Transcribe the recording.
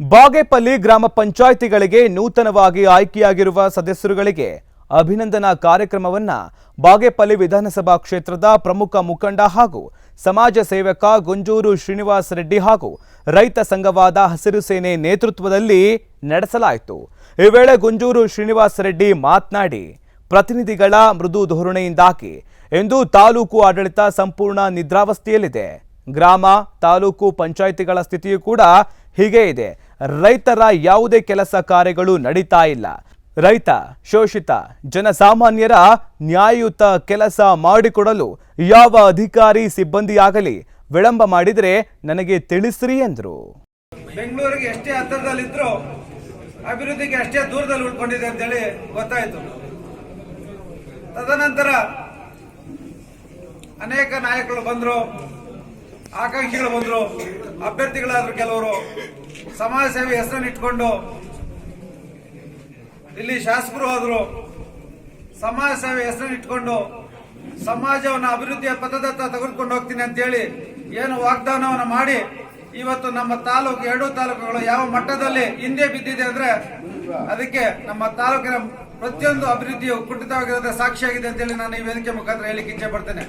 ಬಾಗೇಪಲ್ಲಿ ಗ್ರಾಮ ಪಂಚಾಯಿತಿಗಳಿಗೆ ನೂತನವಾಗಿ ಆಯ್ಕೆಯಾಗಿರುವ ಸದಸ್ಯರುಗಳಿಗೆ ಅಭಿನಂದನಾ ಕಾರ್ಯಕ್ರಮವನ್ನ ಬಾಗೇಪಲ್ಲಿ ವಿಧಾನಸಭಾ ಕ್ಷೇತ್ರದ ಪ್ರಮುಖ ಮುಖಂಡ ಹಾಗೂ ಸಮಾಜ ಸೇವಕ ಗುಂಜೂರು ಶ್ರೀನಿವಾಸ್ ರೆಡ್ಡಿ ಹಾಗೂ ರೈತ ಸಂಘವಾದ ಹಸಿರು ಸೇನೆ ನೇತೃತ್ವದಲ್ಲಿ ನಡೆಸಲಾಯಿತು. ಈ ವೇಳೆ ಗುಂಜೂರು ಶ್ರೀನಿವಾಸ್ ರೆಡ್ಡಿ ಮಾತನಾಡಿ, ಪ್ರತಿನಿಧಿಗಳ ಮೃದು ಧೋರಣೆಯಿಂದಾಗಿ ಎಂದು ತಾಲೂಕು ಆಡಳಿತ ಸಂಪೂರ್ಣ ನಿದ್ರಾವಸ್ಥೆಯಲ್ಲಿದೆ. ಗ್ರಾಮ, ತಾಲೂಕು ಪಂಚಾಯಿತಿಗಳ ಸ್ಥಿತಿಯೂ ಕೂಡ ಹೀಗೆ ಇದೆ. ರೈತರ ಯಾವುದೇ ಕೆಲಸ ಕಾರ್ಯಗಳು ನಡೀತಾ ಇಲ್ಲ. ರೈತ, ಶೋಷಿತ, ಜನಸಾಮಾನ್ಯರ ನ್ಯಾಯಯುತ ಕೆಲಸ ಮಾಡಿಕೊಡಲು ಯಾವ ಅಧಿಕಾರಿ ಸಿಬ್ಬಂದಿಯಾಗಲಿ ವಿಳಂಬ ಮಾಡಿದರೆ ನನಗೆ ತಿಳಿಸ್ರಿ ಎಂದರು. ಬೆಂಗಳೂರಿಗೆ ಎಷ್ಟೇ ಹತ್ತಿರದಲ್ಲಿದ್ರು ಅಭಿವೃದ್ಧಿಗೆ ಅಷ್ಟೇ ದೂರದಲ್ಲಿ ಉಳ್ಕೊಂಡಿದೆ ಅಂತೇಳಿ ಗೊತ್ತಾಯ್ತು. ತದನಂತರ ಅನೇಕ ನಾಯಕರು ಬಂದ್ರು. ಆಕಾಂಕ್ಷಿಗಳು ಬಂದರು, ಅಭ್ಯರ್ಥಿಗಳಾದ್ರು ಕೆಲವರು. ಸಮಾಜ ಸೇವೆ ಹೆಸರನ್ನು ಇಟ್ಕೊಂಡು ಇಲ್ಲಿ ಶಾಸಕರು ಆದರು. ಸಮಾಜ ಸೇವೆ ಹೆಸರನ್ನು ಇಟ್ಕೊಂಡು ಸಮಾಜವನ್ನು ಅಭಿವೃದ್ಧಿಯ ಪಥದತ್ತ ತೆಗೆದುಕೊಂಡು ಹೋಗ್ತೀನಿ ಅಂತೇಳಿ ಏನು ವಾಗ್ದಾನವನ್ನು ಮಾಡಿ, ಇವತ್ತು ನಮ್ಮ ತಾಲೂಕು, ಎರಡೂ ತಾಲೂಕುಗಳು ಯಾವ ಮಟ್ಟದಲ್ಲಿ ಹಿಂದೆ ಬಿದ್ದಿದೆ ಅಂದ್ರೆ ಅದಕ್ಕೆ ನಮ್ಮ ತಾಲೂಕಿನ ಪ್ರತಿಯೊಂದು ಅಭಿವೃದ್ಧಿಯು ಕುಂಠಿತವಾಗಿರೋದ್ರೆ ಸಾಕ್ಷಿಯಾಗಿದೆ ಅಂತೇಳಿ ನಾನು ಈ ವೇದಿಕೆ ಮುಖಾಂತರ ಹೇಳಿಕ್ಕೆ ಇಚ್ಛೆ ಪಡ್ತೇನೆ.